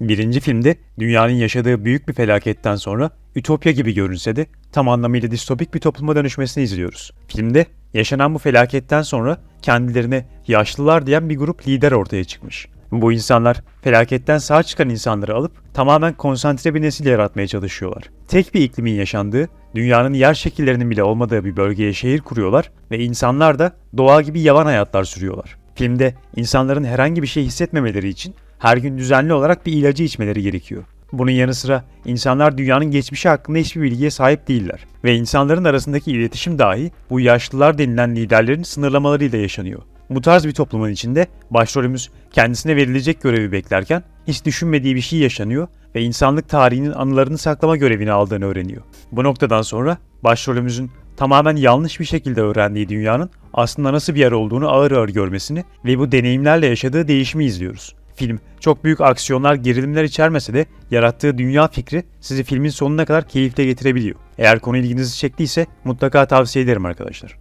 Birinci filmde dünyanın yaşadığı büyük bir felaketten sonra ütopya gibi görünse de tam anlamıyla distopik bir topluma dönüşmesini izliyoruz. Filmde yaşanan bu felaketten sonra kendilerine yaşlılar diyen bir grup lider ortaya çıkmış. Bu insanlar felaketten sağ çıkan insanları alıp tamamen konsantre bir nesil yaratmaya çalışıyorlar. Tek bir iklimin yaşandığı, dünyanın yer şekillerinin bile olmadığı bir bölgeye şehir kuruyorlar ve insanlar da doğa gibi yavan hayatlar sürüyorlar. Filmde insanların herhangi bir şey hissetmemeleri için her gün düzenli olarak bir ilacı içmeleri gerekiyor. Bunun yanı sıra insanlar dünyanın geçmişi hakkında hiçbir bilgiye sahip değiller ve insanların arasındaki iletişim dahi bu yaşlılar denilen liderlerin sınırlamalarıyla yaşanıyor. Bu tarz bir toplumun içinde başrolümüz kendisine verilecek görevi beklerken hiç düşünmediği bir şey yaşanıyor ve insanlık tarihinin anılarını saklama görevini aldığını öğreniyor. Bu noktadan sonra başrolümüzün tamamen yanlış bir şekilde öğrendiği dünyanın aslında nasıl bir yer olduğunu ağır ağır görmesini ve bu deneyimlerle yaşadığı değişimi izliyoruz. Film çok büyük aksiyonlar, gerilimler içermese de yarattığı dünya fikri sizi filmin sonuna kadar keyifle getirebiliyor. Eğer konu ilginizi çektiyse mutlaka tavsiye ederim arkadaşlar.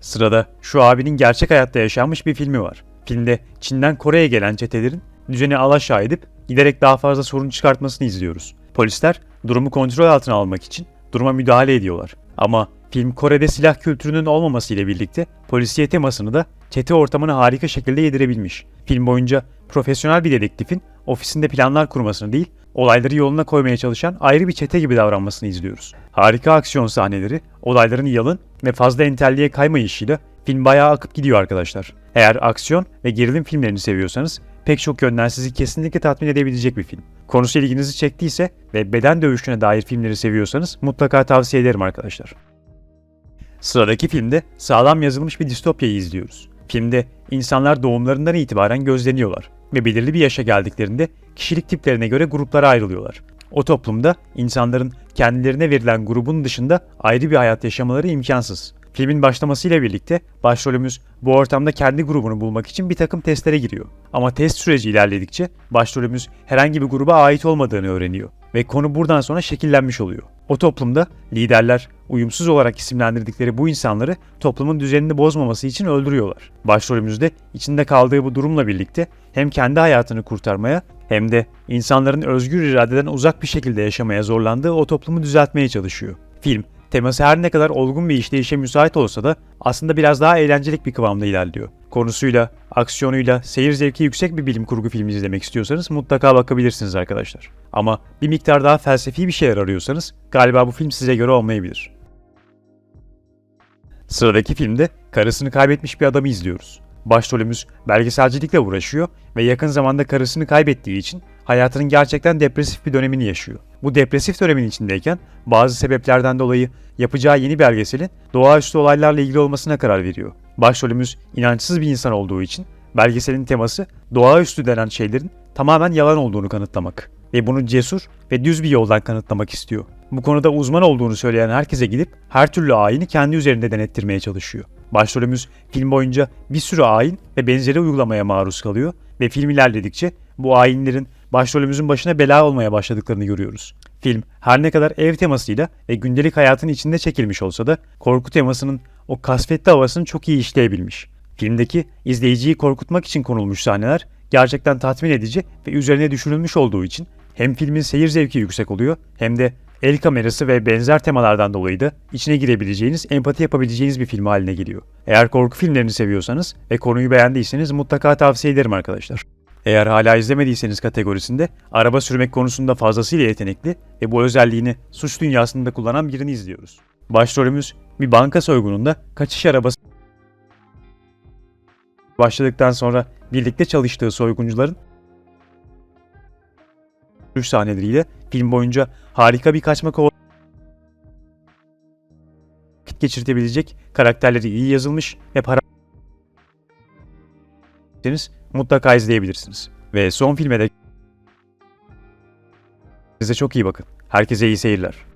Sırada şu abinin gerçek hayatta yaşanmış bir filmi var. Filmde Çin'den Kore'ye gelen çetelerin düzeni alaşağı edip giderek daha fazla sorun çıkartmasını izliyoruz. Polisler durumu kontrol altına almak için duruma müdahale ediyorlar. Ama film Kore'de silah kültürünün olmaması ile birlikte polisiye temasını da çete ortamını harika şekilde yedirebilmiş. Film boyunca profesyonel bir dedektifin ofisinde planlar kurmasını değil, olayları yoluna koymaya çalışan ayrı bir çete gibi davranmasını izliyoruz. Harika aksiyon sahneleri, olayların yalın ve fazla entelliğe kaymayışıyla film bayağı akıp gidiyor arkadaşlar. Eğer aksiyon ve gerilim filmlerini seviyorsanız pek çok yönden sizi kesinlikle tatmin edebilecek bir film. Konusu ilginizi çektiyse ve beden dövüşüne dair filmleri seviyorsanız mutlaka tavsiye ederim arkadaşlar. Sıradaki filmde sağlam yazılmış bir distopyayı izliyoruz. Filmde insanlar doğumlarından itibaren gözleniyorlar ve belirli bir yaşa geldiklerinde kişilik tiplerine göre gruplara ayrılıyorlar. O toplumda insanların kendilerine verilen grubun dışında ayrı bir hayat yaşamaları imkansız. Filmin başlamasıyla birlikte başrolümüz bu ortamda kendi grubunu bulmak için bir takım testlere giriyor. Ama test süreci ilerledikçe başrolümüz herhangi bir gruba ait olmadığını öğreniyor ve konu buradan sonra şekillenmiş oluyor. O toplumda liderler uyumsuz olarak isimlendirdikleri bu insanları toplumun düzenini bozmaması için öldürüyorlar. Başrolümüz de içinde kaldığı bu durumla birlikte hem kendi hayatını kurtarmaya hem de insanların özgür iradeden uzak bir şekilde yaşamaya zorlandığı o toplumu düzeltmeye çalışıyor. Film Teması her ne kadar olgun bir işleyişe müsait olsa da aslında biraz daha eğlencelik bir kıvamda ilerliyor. Konusuyla, aksiyonuyla, seyir zevki yüksek bir bilim kurgu filmi izlemek istiyorsanız mutlaka bakabilirsiniz arkadaşlar. Ama bir miktar daha felsefi bir şeyler arıyorsanız galiba bu film size göre olmayabilir. Sıradaki filmde karısını kaybetmiş bir adamı izliyoruz. Başrolümüz belgeselcilikle uğraşıyor ve yakın zamanda karısını kaybettiği için hayatının gerçekten depresif bir dönemini yaşıyor. Bu depresif dönemin içindeyken bazı sebeplerden dolayı yapacağı yeni belgeselin doğaüstü olaylarla ilgili olmasına karar veriyor. Başrolümüz inançsız bir insan olduğu için belgeselin teması doğaüstü denen şeylerin tamamen yalan olduğunu kanıtlamak ve bunu cesur ve düz bir yoldan kanıtlamak istiyor. Bu konuda uzman olduğunu söyleyen herkese gidip her türlü ayini kendi üzerinde denettirmeye çalışıyor. Başrolümüz film boyunca bir sürü ayin ve benzeri uygulamaya maruz kalıyor ve film ilerledikçe bu ayinlerin başrolümüzün başına bela olmaya başladıklarını görüyoruz. Film her ne kadar ev temasıyla ve gündelik hayatın içinde çekilmiş olsa da korku temasının o kasvetli havasını çok iyi işleyebilmiş. Filmdeki izleyiciyi korkutmak için konulmuş sahneler gerçekten tatmin edici ve üzerine düşünülmüş olduğu için hem filmin seyir zevki yüksek oluyor hem de el kamerası ve benzer temalardan dolayı da içine girebileceğiniz, empati yapabileceğiniz bir film haline geliyor. Eğer korku filmlerini seviyorsanız ve konuyu beğendiyseniz mutlaka tavsiye ederim arkadaşlar. Eğer hala izlemediyseniz kategorisinde araba sürmek konusunda fazlasıyla yetenekli ve bu özelliğini suç dünyasında kullanan birini izliyoruz. Başrolümüz bir banka soygununda kaçış arabası başladıktan sonra birlikte çalıştığı soyguncuların dövüş sahneleriyle film boyunca harika bir kaçma kovalama vakit geçirtebilecek karakterleri iyi yazılmış ve para mutlaka izleyebilirsiniz. Ve son filme de size çok iyi bakın. Herkese iyi seyirler.